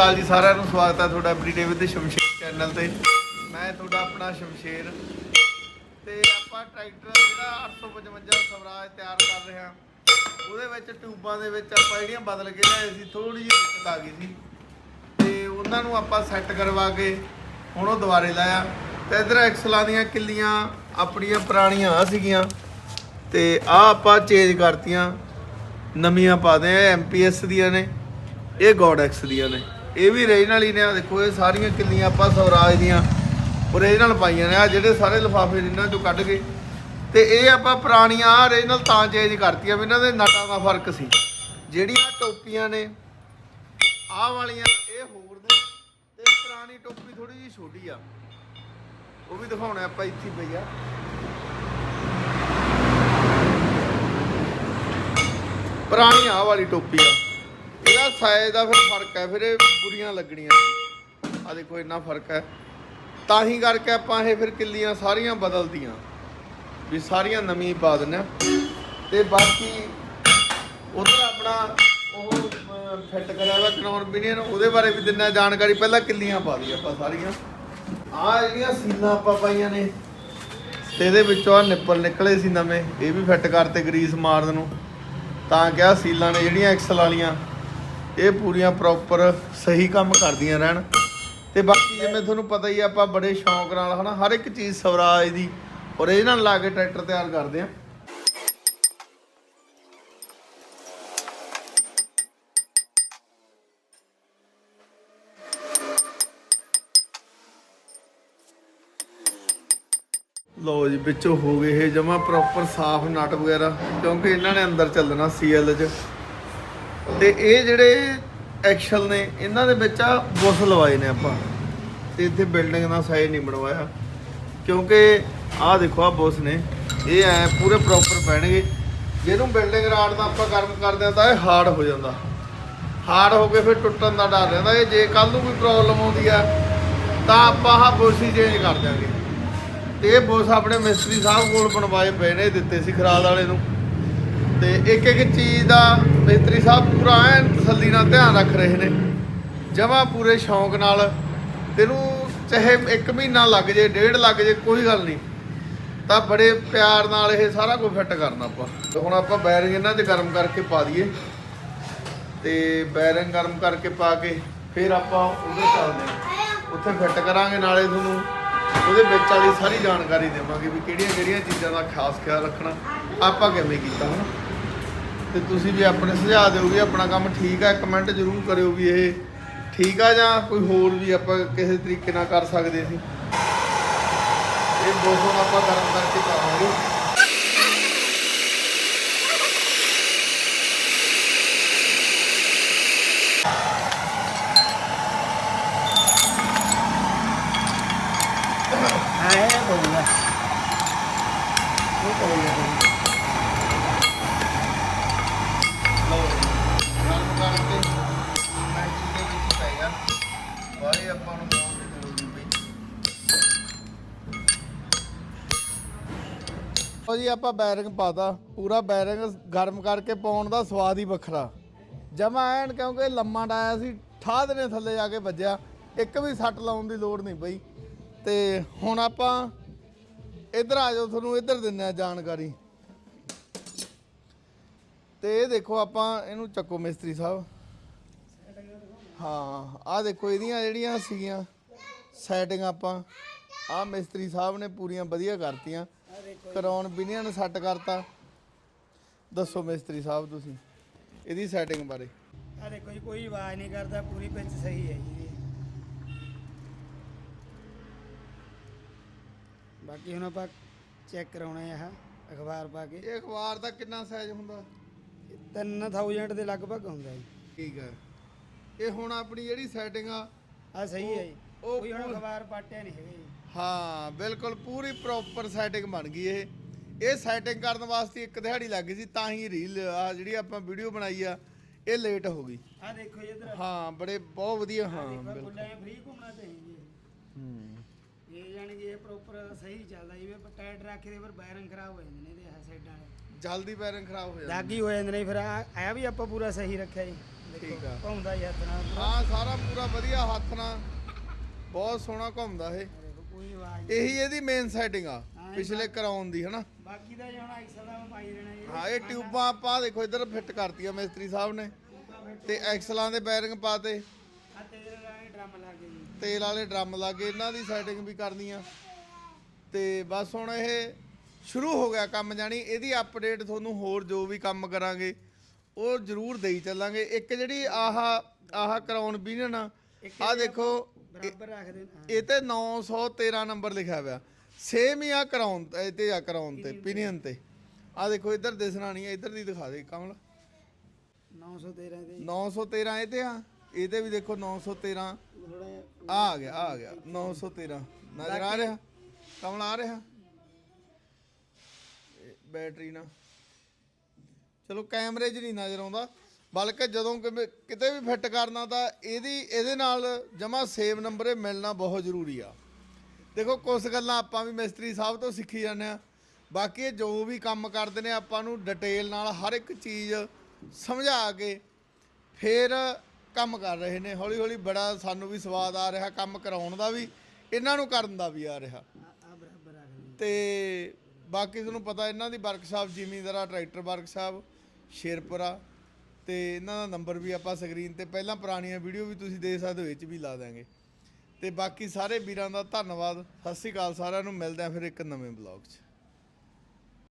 ਅਕਾਲ ਜੀ ਸਾਰਿਆਂ ਨੂੰ ਸਵਾਗਤ ਹੈ ਤੁਹਾਡਾ ਐਵਰੀਡੇ ਵਿਦ ਸ਼ਮਸ਼ੇਰ ਚੈਨਲ ਤੇ। ਮੈਂ ਤੁਹਾਡਾ ਆਪਣਾ ਸ਼ਮਸ਼ੇਰ। ਤੇ ਆਪਾਂ ਟਰੈਕਟਰ ਜਿਹੜਾ 855 ਸਵਰਾਜ ਤਿਆਰ ਕਰ ਰਹੇ ਹਾਂ। ਉਹਦੇ ਵਿੱਚ ਟਿਊਬਾਂ ਦੇ ਵਿੱਚ ਆਪਾਂ ਜਿਹੜੀਆਂ ਬਦਲ ਕੇ ਲਿਆਏ ਸੀ ਥੋੜੀ ਜਿਹੀ ਦਿੱਕਤ ਆ ਗਈ ਸੀ। ਤੇ ਉਹਨਾਂ ਨੂੰ ਆਪਾਂ ਸੈੱਟ ਕਰਵਾ ਕੇ ਹੁਣ ਉਹ ਦੁਬਾਰੇ ਲਾਇਆ। ਤੇ ਇਧਰ ਐਕਸਲਾਂ ਦੀਆਂ ਕਿੱਲੀਆਂ ਆਪਣੀਆਂ ਪੁਰਾਣੀਆਂ ਆ ਸੀਗੀਆਂ। ਤੇ ਆ ਆਪਾਂ ਚੇਂਜ ਕਰਤੀਆਂ। ਨਵੀਆਂ ਪਾ ਦੇ ਐਮਪੀਐਸ ਦੀਆਂ ਨੇ। ਇਹ ਗੋਡ ਐਕਸ ਦੀਆਂ ਨੇ। ਇਹ ਵੀ ਰੀਜਨਲ ਹੀ ਨੇ ਆ ਦੇਖੋ, ਇਹ ਸਾਰੀਆਂ ਕਿੱਲੀਆਂ ਆਪਾਂ ਸਵਰਾਜ ਦੀਆਂ ਓਰੀਜਨਲ ਪਾਈਆਂ ਨੇ। ਆ ਜਿਹੜੇ ਸਾਰੇ ਲਿਫਾਫੇ ਇਹਨਾਂ ਚੋਂ ਕੱਢ ਕੇ। ਤੇ ਇਹ ਆਪਾਂ ਪੁਰਾਣੀਆਂ ਆ ਰੀਜਨਲ ਤਾਂ ਚੇਂਜ ਕਰਤੀਆਂ ਵੀ ਇਹਨਾਂ ਦੇ ਨਟਾਂ ਦਾ ਫ਼ਰਕ ਸੀ। ਜਿਹੜੀਆਂ ਟੋਪੀਆਂ ਨੇ, ਆਹ ਵਾਲੀਆਂ, ਇਹ ਹੋਰ ਨੇ। ਤੇ ਪੁਰਾਣੀ ਟੋਪੀ ਥੋੜੀ ਜਿਹੀ ਛੋਟੀ ਆ। ਉਹ ਵੀ ਦਿਖਾਉਣਾ ਆਪਾਂ ਇੱਥੇ ਪਈ ਆ। ਪੁਰਾਣੀ ਆਹ ਵਾਲੀ ਟੋਪੀ ਆ। ਸਾਈਜ਼ ਦਾ ਫਿਰ ਫ਼ਰਕ ਹੈ, ਫਿਰ ਇਹ ਬੁਰੀਆਂ ਲੱਗਣੀਆਂ ਆ ਦੇਖੋ, ਇੰਨਾ ਫ਼ਰਕ ਹੈ। ਤਾਂ ਹੀ ਕਰਕੇ ਆਪਾਂ ਇਹ ਫਿਰ ਕਿੱਲੀਆਂ ਸਾਰੀਆਂ ਬਦਲਦੀਆਂ, ਵੀ ਸਾਰੀਆਂ ਨਵੀਂ ਪਾ ਦਿੰਦੇ ਆ ਤੇ ਬਾਕੀ ਉਧਰ ਆਪਣਾ ਉਹ ਫਿੱਟ ਕਰਿਆ ਹੋਇਆ ਕਨੌਰ ਬਿਨੀਅਨ, ਉਹਦੇ ਬਾਰੇ ਵੀ ਦਿੰਨਾ ਜਾਣਕਾਰੀ, ਪਹਿਲਾਂ ਕਿੱਲੀਆਂ ਪਾ ਦੀ ਆਪਾਂ ਸਾਰੀਆਂ। ਆ ਜਿਹੜੀਆਂ ਸੀਲਾਂ ਆਪਾਂ ਪਾਈਆਂ ਨੇ, ਤੇ ਇਹਦੇ ਵਿੱਚੋਂ ਆ ਨਿੱਪਲ ਨਿਕਲੇ ਸੀ ਨਵੇਂ, ਇਹ ਵੀ ਫਿੱਟ ਕਰਤੇ ਗਰੀਸ ਮਾਰਨ ਨੂੰ। ਤਾਂ ਕਿਹਾ ਸੀਲਾਂ ਨੇ ਜਿਹੜੀਆਂ ਐਕਸਲ ਵਾਲੀਆਂ ਇਹ ਪੂਰੀਆਂ ਪ੍ਰੋਪਰ ਸਹੀ ਕੰਮ ਕਰਦੀਆਂ ਰਹਿਣ। ਤੇ ਬਾਕੀ ਜਿਵੇਂ ਤੁਹਾਨੂੰ ਪਤਾ ਹੀ ਆ, ਆਪਾਂ ਬੜੇ ਸ਼ੌਂਕ ਨਾਲ ਹਨਾ, ਹਰ ਇੱਕ ਚੀਜ਼ ਸਵਰਾਜ ਦੀ ਓਰੀਜਨਲ ਲਾ ਕੇ ਟਰੈਕਟਰ ਤਿਆਰ ਕਰਦੇ ਆ। ਲੋ ਜੀ, ਵਿੱਚੋਂ ਹੋ ਗਏ ਇਹ ਜਮਾ ਪ੍ਰੋਪਰ ਸਾਫ਼ ਨਟ ਵਗੈਰਾ, ਕਿਉਂਕਿ ਇਹਨਾਂ ਨੇ ਅੰਦਰ ਚੱਲਣਾ ਸੀਐਲ 'ਚ। ਤੇ ਇਹ ਜਿਹੜੇ ਐਕਸ਼ਨ ਨੇ, ਇਹਨਾਂ ਦੇ ਵਿੱਚ ਆ ਬੁੱਸ ਲਵਾਏ ਨੇ ਆਪਾਂ। ਤੇ ਇੱਥੇ ਬਿਲਡਿੰਗ ਦਾ ਸਾਈਜ਼ ਨਹੀਂ ਬਣਵਾਇਆ। ਕਿਉਂਕਿ ਆਹ ਦੇਖੋ ਆ ਬੁੱਸ ਨੇ। ਇਹ ਐ ਪੂਰੇ ਪ੍ਰੋਪਰ ਪੈਣਗੇ। ਜਿਹਨੂੰ ਬਿਲਡਿੰਗ ਰਾਡ ਦਾ ਆਪਾਂ ਗਰਮ ਕਰਦੇ ਆ ਤਾਂ ਇਹ ਹਾਰਡ ਹੋ ਜਾਂਦਾ। ਹਾਰਡ ਹੋ ਕੇ ਫਿਰ ਟੁੱਟਣ ਦਾ ਡਰ ਰਹਿੰਦਾ। ਇਹ ਜੇ ਕੱਲ ਨੂੰ ਕੋਈ ਪ੍ਰੋਬਲਮ ਆਉਂਦੀ ਆ, ਤਾਂ ਆਪਾਂ ਆਹ ਬੁੱਸ ਹੀ ਚੇਂਜ ਕਰ ਦਿਆਂਗੇ। ਤੇ ਇਹ ਬੁੱਸ ਆਪਣੇ ਮਿਸਤਰੀ ਸਾਹਿਬ ਕੋਲ ਬਣਵਾਏ ਪਏ ਨੇ, ਦਿੱਤੇ ਸੀ ਖਰਾਦ ਵਾਲੇ ਨੂੰ। ਤੇ ਇੱਕ ਇੱਕ ਚੀਜ਼ ਦਾ ਮਿਸਤਰੀ ਸਾਹਿਬ ਪੂਰਾ ਐਨ ਤਸੱਲੀ ਨਾਲ ਧਿਆਨ ਰੱਖ ਰਹੇ ਨੇ। ਜਮਾ ਪੂਰੇ ਸ਼ੌਂਕ ਨਾਲ, ਤੈਨੂੰ ਚਾਹੇ 1 ਮਹੀਨਾ ਲੱਗ ਜੇ, ਡੇਢ ਲੱਗ ਜੇ, ਕੋਈ ਗੱਲ ਨਹੀਂ। ਤਾਂ ਬੜੇ ਪਿਆਰ ਨਾਲ ਇਹ ਸਾਰਾ ਕੁਝ ਫਿੱਟ ਕਰਨਾ ਆਪਾਂ। ਤੇ ਹੁਣ ਆਪਾਂ ਬੈਰਿੰਗ ਇਹਨਾਂ 'ਚ ਗਰਮ ਕਰਕੇ ਪਾ ਦਈਏ। ਤੇ ਬੈਰਿੰਗ ਗਰਮ ਕਰਕੇ ਪਾ ਕੇ ਫਿਰ ਆਪਾਂ ਉਹਦੇ ਚੱਲਦੇ ਹਾਂ ਉੱਥੇ ਫਿੱਟ ਕਰਾਂਗੇ, ਨਾਲੇ ਤੁਹਾਨੂੰ ਉਹਦੇ ਵਿੱਚ ਵਾਲੀ ਸਾਰੀ ਜਾਣਕਾਰੀ ਦੇਵਾਂਗੇ ਵੀ ਕਿਹੜੀਆਂ ਕਿਹੜੀਆਂ ਚੀਜ਼ਾਂ ਦਾ ਖਾਸ ਖਿਆਲ ਰੱਖਣਾ, ਆਪਾਂ ਕਿਵੇਂ ਕੀਤਾ ਹਨਾ ਤੇ ਤੁਸੀਂ ਵੀ ਆਪਣੇ ਸੁਝਾਅ ਦਿਓ ਵੀ ਆਪਣਾ ਕੰਮ ਠੀਕ ਹੈ ਕਮੈਂਟ ਜ਼ਰੂਰ ਕਰਿਓ ਵੀ ਇਹ ਠੀਕ ਆ ਜਾਂ ਕੋਈ ਹੋਰ ਵੀ ਆਪਾਂ ਕਿਸੇ ਤਰੀਕੇ ਨਾਲ ਕਰ ਸਕਦੇ ਸੀ। ਇਹ ਦੋ ਹੁਣ ਆਪਾਂ ਗਰਮ ਕਰਕੇ ਪਾਵਾਂਗੇ ਹਾਂ। ਇਹ ਬੋਲੂਗਾ ਇਹ ਬੋਲੂਗਾ ਲਓ ਗਰਮ ਕਰਕੇ ਮੈਚਿੰਗ ਦੇ ਵਿੱਚ ਪੈ ਗਿਆ ਬਾਰੇ ਆਪਾਂ ਨੂੰ ਮੋੜ ਦੀ ਲੋੜ ਨਹੀਂ ਪਈ ਲਓ ਜੀ, ਆਪਾਂ ਬੈਰਿੰਗ ਪਾਤਾ। ਪੂਰਾ ਬੈਰਿੰਗ ਗਰਮ ਕਰਕੇ ਪਾਉਣ ਦਾ ਸਵਾਦ ਹੀ ਵੱਖਰਾ। ਜਮਾ ਐਨ ਕਿਉਂਕਿ ਲੰਮਾ ਡਾਇਆ ਸੀ, ਠਾਹ ਨੇ ਥੱਲੇ ਜਾ ਕੇ ਵੱਜਿਆ। ਇੱਕ ਵੀ ਸੱਟ ਲਾਉਣ ਦੀ ਲੋੜ ਨਹੀਂ ਪਈ। ਤੇ ਹੁਣ ਆਪਾਂ ਇੱਧਰ ਆ ਜਾਓ, ਤੁਹਾਨੂੰ ਇੱਧਰ ਦਿੰਨੇ ਆ ਜਾਣਕਾਰੀ। ਤੇ ਇਹ ਦੇਖੋ ਆਪਾਂ, ਇਹਨੂੰ ਚੱਕੋ ਮਿਸਤਰੀ ਸਾਹਿਬ। ਹਾਂ ਆਹ ਦੇਖੋ ਇਹਦੀਆਂ ਜਿਹੜੀਆਂ ਸੀਗੀਆਂ ਸੈਟਿੰਗ ਆਪਾਂ ਆਹ ਮਿਸਤਰੀ ਸਾਹਿਬ ਨੇ ਪੂਰੀਆਂ ਵਧੀਆ ਕਰਤੀਆਂ। ਕਰਾਉਣ ਬਿਨੀਆਂ ਨੇ ਸੈੱਟ ਕਰਤਾ। ਦੱਸੋ ਮਿਸਤਰੀ ਸਾਹਿਬ ਤੁਸੀਂ ਇਹਦੀ ਸੈਟਿੰਗ ਬਾਰੇ। ਆ ਦੇਖੋ ਜੀ ਕੋਈ ਆਵਾਜ਼ ਨਹੀਂ ਕਰਦਾ ਪੂਰੀ ਪਿੱਚ ਸਹੀ ਹੈ ਜੀ। ਬਾਕੀ ਹੁਣ ਆਪਾਂ ਚੈੱਕ ਕਰਾਉਣੇ ਆ ਆਹ ਅਖਬਾਰ ਪਾ ਕੇ। ਇਹ ਅਖਬਾਰ ਦਾ ਕਿੰਨਾ ਸਾਈਜ਼ ਹੁੰਦਾ? 3000 ਦੇ ਲਗਭਗ ਹੁੰਦਾ ਜੀ। ਠੀਕ ਹੈ। ਇਹ ਹੁਣ ਆਪਣੀ ਜਿਹੜੀ ਸੈਟਿੰਗ ਆ ਆ ਸਹੀ ਹੈ ਜੀ। ਉਹ ਕੋਈ ਹੁਣ ਅਖਬਾਰ ਪਾਟਿਆ ਨਹੀਂ ਹੈਗਾ ਜੀ। ਹਾਂ ਬਿਲਕੁਲ ਪੂਰੀ ਪ੍ਰੋਪਰ ਸੈਟਿੰਗ ਬਣ ਗਈ ਇਹ। ਇਹ ਸੈਟਿੰਗ ਕਰਨ ਵਾਸਤੇ ਇੱਕ ਦਿਹਾੜੀ ਲੱਗ ਗਈ ਸੀ ਤਾਂ ਹੀ ਰੀਲ ਆ ਜਿਹੜੀ ਆਪਾਂ ਵੀਡੀਓ ਬਣਾਈ ਆ ਇਹ ਲੇਟ ਹੋ ਗਈ। ਆ ਦੇਖੋ ਜੀ ਇਧਰ। ਹਾਂ ਬੜੇ ਬਹੁਤ ਵਧੀਆ ਹਾਂ ਬਿਲਕੁਲ। ਬੁੱਲਾ ਫ੍ਰੀ ਘੁੰਮਣਾ ਚਾਹੀਦੀ ਹੈ ਇਹ ਜਾਣੀ ਕਿ ਇਹ ਪ੍ਰੋਪਰ ਸਹੀ ਚੱਲਦਾ ਜਿਵੇਂ ਟਾਇਰ ਰੱਖ ਦੇ ਪਰ ਬੈਰਿੰਗ ਖਰਾਬ ਹੋ ਜਾਂਦੇ ਨੇ ਇਹਦੇ ਸਾਈਡਾਂ ਵਾਲੇ। ਜਲਦੀ ਬੈਰਿੰਗ ਖਰਾਬ ਹੋ ਜਾਂਦਾ ਦਾਗੀ ਹੋ। ਜਾਂਦੇ ਨੇ ਫਿਰ ਆ ਵੀ ਆਪਾਂ ਪੂਰਾ ਸਹੀ ਰੱਖਿਆ ਜੀ। ਠੀਕ ਆ। ਘੁੰਮਦਾ ਹੀ ਹੱਥ ਨਾਲ ਹਾਂ ਸਾਰਾ ਪੂਰਾ ਵਧੀਆ ਹੱਥ ਨਾਲ। ਬਹੁਤ ਸੋਹਣਾ ਘੁੰਮਦਾ ਇਹ। ਕੋਈ ਆਵਾਜ਼ ਇਹੀ ਇਹਦੀ ਮੇਨ ਸੈਟਿੰਗ ਆ ਹਾਂ, ਪਿਛਲੇ ਕਰਾਉਣ ਦੀ ਹਨਾ? ਬਾਕੀ ਦਾ ਜਿਹੜਾ ਐਕਸਲ ਦਾ ਉਹ ਪਾਈ ਦੇਣਾ ਜੀ ਹਾਂ ਇਹ ਟਿਊਬਾਂ ਆਪਾਂ ਦੇਖੋ ਇੱਧਰ ਫਿੱਟ ਕਰਤੀਆਂ ਮਿਸਤਰੀ ਸਾਹਿਬ ਨੇ। ਤੇ ਐਕਸਲਾਂ ਦੇ ਬੈਰਿੰਗ ਪਾਤੇ। ਆ ਤੇਰੇ ਰਾਣੇ ਡਰਮ ਲਾ ਕੇ ਜੀ। ਤੇਲ ਵਾਲੇ ਡਰਮ ਲਾਗੇ ਇਹਨਾਂ ਦੀ ਸੈਟਿੰਗ ਵੀ ਕਰਨੀ ਆ ਤੇ ਬਸ ਹੁਣ ਇਹ ਸ਼ੁਰੂ ਹੋ ਗਿਆ ਕੰਮ ਜਾਣੀ ਇਹਦੀ ਅਪਡੇਟ ਤੁਹਾਨੂੰ ਹੋਰ ਜੋ ਵੀ ਕੰਮ ਕਰਾਂਗੇ। ਉਹ ਜ਼ਰੂਰ ਦੇਈ ਚੱਲਾਂਗੇ। ਇੱਕ ਜਿਹੜੀ ਆਹ ਆਹ ਕਰਾਉਣ ਵੀ ਨਾ ਇੱਕ ਆ ਦੇਖੋ ਬਰਾਬਰ ਰੱਖ। ਇਹ ਤੇ 913 ਨੰਬਰ ਲਿਖਿਆ ਹੋਇਆ। ਸੇਮ ਹੀ ਆ ਕਰਾਉਣ ਇਹ ਤੇ ਆ ਕਰਾਉਣ ਤੇ ਪਿਨੀਅਨ ਤੇ। ਆ ਦੇਖੋ ਇੱਧਰ ਦਿਸਣਾ ਨਹੀਂ ਇੱਧਰ ਦੀ ਦਿਖਾ ਦੇ ਕਮਲ। 913 ਦੇ। 913 ਇਹ ਤੇ ਆ ਇਹਦੇ ਵੀ ਦੇਖੋ 913 ਥੋੜਾ ਜਿਹਾ ਆ ਆ ਗਿਆ ਆ ਗਿਆ 913 ਨਜ਼ਰ ਆ ਰਿਹਾ? ਕਮਲ ਆ ਰਿਹਾ? ਬੈਟਰੀ ਨਾ। ਚਲੋ ਕੈਮਰੇ 'ਚ ਨਹੀਂ ਨਜ਼ਰ ਆਉਂਦਾ, ਬਲਕਿ ਜਦੋਂ ਕਿਵੇਂ- ਕਿਤੇ ਵੀ ਫਿੱਟ ਕਰਨਾ ਤਾਂ ਇਹਦੀ, ਇਹਦੇ ਨਾਲ ਜਮਾ ਸੇਮ ਨੰਬਰ ਇਹ ਮਿਲਣਾ ਬਹੁਤ ਜ਼ਰੂਰੀ ਆ। ਦੇਖੋ ਕੁਝ ਗੱਲਾਂ ਆਪਾਂ ਵੀ ਮਿਸਤਰੀ ਸਾਹਿਬ ਤੋਂ ਸਿੱਖੀ ਜਾਂਦੇ ਆ। ਬਾਕੀ ਇਹ ਜੋ ਵੀ ਕੰਮ ਕਰਦੇ ਨੇ, ਆਪਾਂ ਨੂੰ ਡਿਟੇਲ ਨਾਲ ਹਰ ਇੱਕ ਚੀਜ਼ ਸਮਝਾ ਕੇ ਫਿਰ ਕੰਮ ਕਰ ਰਹੇ ਨੇ। ਹੌਲੀ ਹੌਲੀ ਬੜਾ ਸਾਨੂੰ ਵੀ ਸਵਾਦ ਆ ਰਿਹਾ ਕੰਮ ਕਰਾਉਣ ਦਾ ਵੀ, ਇਹਨਾਂ ਨੂੰ ਕਰਨ ਦਾ ਵੀ ਆ ਰਿਹਾ। ਆ ਬਰਾਬਰ ਰੱਖ ਦੇ ਤੇ ਬਾਕੀ ਤੁਹਾਨੂੰ ਪਤਾ, ਇਹਨਾਂ ਦੀ workshop Zamindara tractor workshop. Sherpura ਤੇ ਇਹਨਾਂ ਦਾ ਨੰਬਰ ਵੀ ਆਪਾਂ ਸਕਰੀਨ ਤੇ ਪਹਿਲਾਂ ਪੁਰਾਣੀਆਂ ਵੀਡੀਓ ਵੀ ਤੁਸੀਂ ਦੇਖ ਸਕਦੇ ਹੋ, ਇਹ 'ਚ ਵੀ ਲਾ ਦਾਂਗੇ ਤੇ ਬਾਕੀ ਸਾਰੇ ਵੀਰਾਂ ਦਾ ਧੰਨਵਾਦ, ਸਤਿ ਸ਼੍ਰੀ ਅਕਾਲ ਸਾਰਿਆਂ ਨੂੰ, ਮਿਲਦੇ ਆਂ ਫਿਰ ਇੱਕ ਨਵੇਂ ਬਲੌਗ 'ਚ।